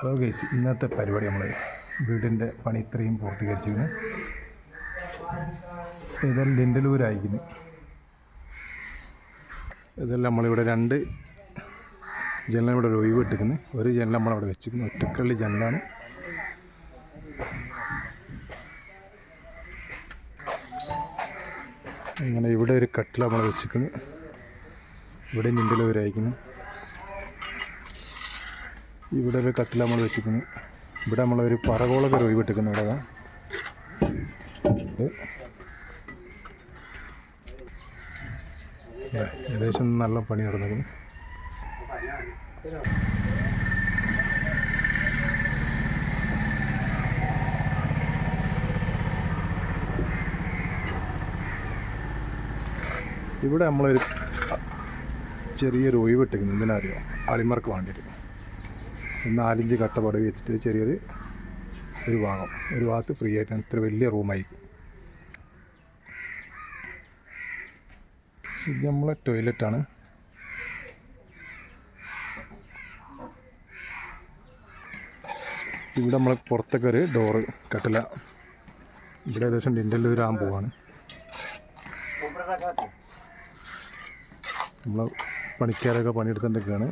Hello guys ഇന്നത്തെ പരിപാടി നമ്മൾ വീടിന്റെ പണി ഇത്രയും പൂർത്തീകരിച്ചിരുന്നു ഇതെല്ലാം ലിൻഡലൂരായിരിക്കുന്നു. ഇതെല്ലാം നമ്മളിവിടെ രണ്ട് ജനലാണ് ഇവിടെ ഒരു ഒഴിവ് ഇട്ടിരിക്കുന്നു. ഒരു ജനൽ നമ്മളവിടെ വെച്ചിരിക്കുന്നു. ഒറ്റക്കള്ളി ജനലാണ്. അങ്ങനെ ഇവിടെ ഒരു കട്ടിൽ നമ്മൾ വെച്ചിരിക്കുന്നു ഇവിടെ ലിൻഡലൂരായിരിക്കുന്നു. ഇവിടെ ഒരു കട്ടിൽ നമ്മൾ വെച്ചിരിക്കുന്നു. ഇവിടെ നമ്മളൊരു പറകോളൊക്കെ ഒഴിവിട്ടിരിക്കുന്നു ഇവിടെ ഏകദേശം നല്ല പണി നടന്നിരുന്നു ഇവിടെ നമ്മളൊരു ചെറിയൊരു ഒഴിവിട്ടിരിക്കുന്നു. എന്തിനറിയോ അളിമർക്ക് വേണ്ടിയിട്ട്. നാലിഞ്ച് കട്ട പടവ് വെച്ചിട്ട് ചെറിയൊരു ഒരു ഭാഗം. ഒരു ഭാഗത്ത് ഫ്രീ ആയിട്ട് ഇത്ര വലിയ റൂമായിരിക്കും ഇത് നമ്മളെ ടോയ്ലറ്റാണ് ഇവിടെ നമ്മൾ പുറത്തൊക്കെ ഒരു ഡോറ് കട്ടില. ഇവിടെ ഏകദേശം ഡിന്റെല്ലാം ഒരു നമ്മൾ പണിക്കാരൊക്കെ പണിയെടുത്തിട്ടൊക്കെയാണ്.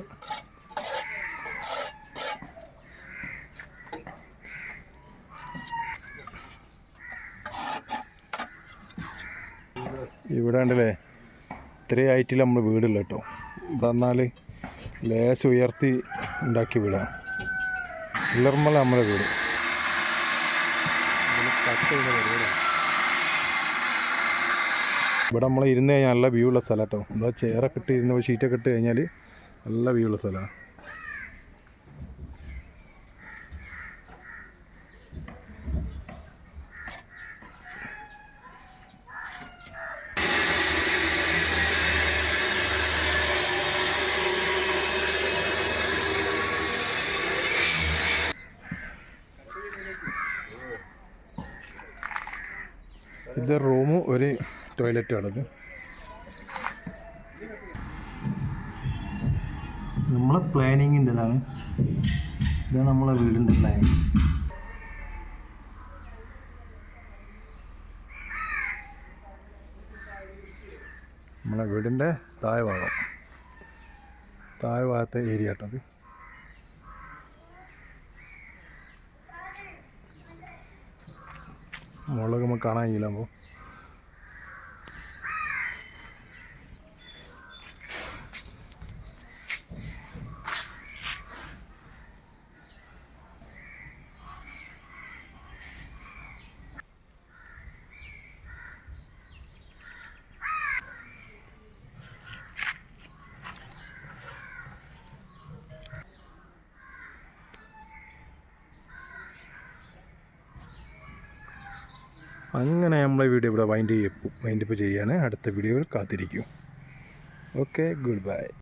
ഇവിടെ ഉണ്ടല്ലേ ഇത്രയും ഹൈറ്റിൽ നമ്മൾ വീടില്ല കേട്ടോ. ഇതെന്നാൽ ലേശം ഉയർത്തി ഉണ്ടാക്കിയ വീടാണ് ഇളർമല നമ്മുടെ വീട്. ഇവിടെ നമ്മൾ ഇരുന്ന് കഴിഞ്ഞാൽ നല്ല വ്യൂ ഉള്ള സ്ഥലം കേട്ടോ. എന്താ ചെയറൊക്കെ ഇട്ട് ഇരുന്ന് ഷീറ്റൊക്കെ ഇട്ട് കഴിഞ്ഞാൽ നല്ല വ്യൂ ഉള്ള സ്ഥലമാണ് ഇത് റൂമും ഒരു ടോയ്ലറ്റുമാണത് നമ്മളെ പ്ലാനിങ്ങിന്റെതാണ്. ഇതാണ് നമ്മളെ വീടിന്റെ പ്ലാനിങ്. നമ്മളെ വീടിന്റെ താഴെ ഭാഗം താഴെ ഭാഗത്തെ ഏരിയ കേട്ടത് മുളക് നമുക്ക് കാണാൻ കഴിയില്ല അപ്പോൾ. അങ്ങനെ നമ്മളെ വീഡിയോ ഇവിടെ വൈൻഡ് ചെയ്യും വൈൻഡപ്പ് ചെയ്യാണ്. അടുത്ത വീഡിയോയിൽ കാത്തിരിക്കും. Okay good bye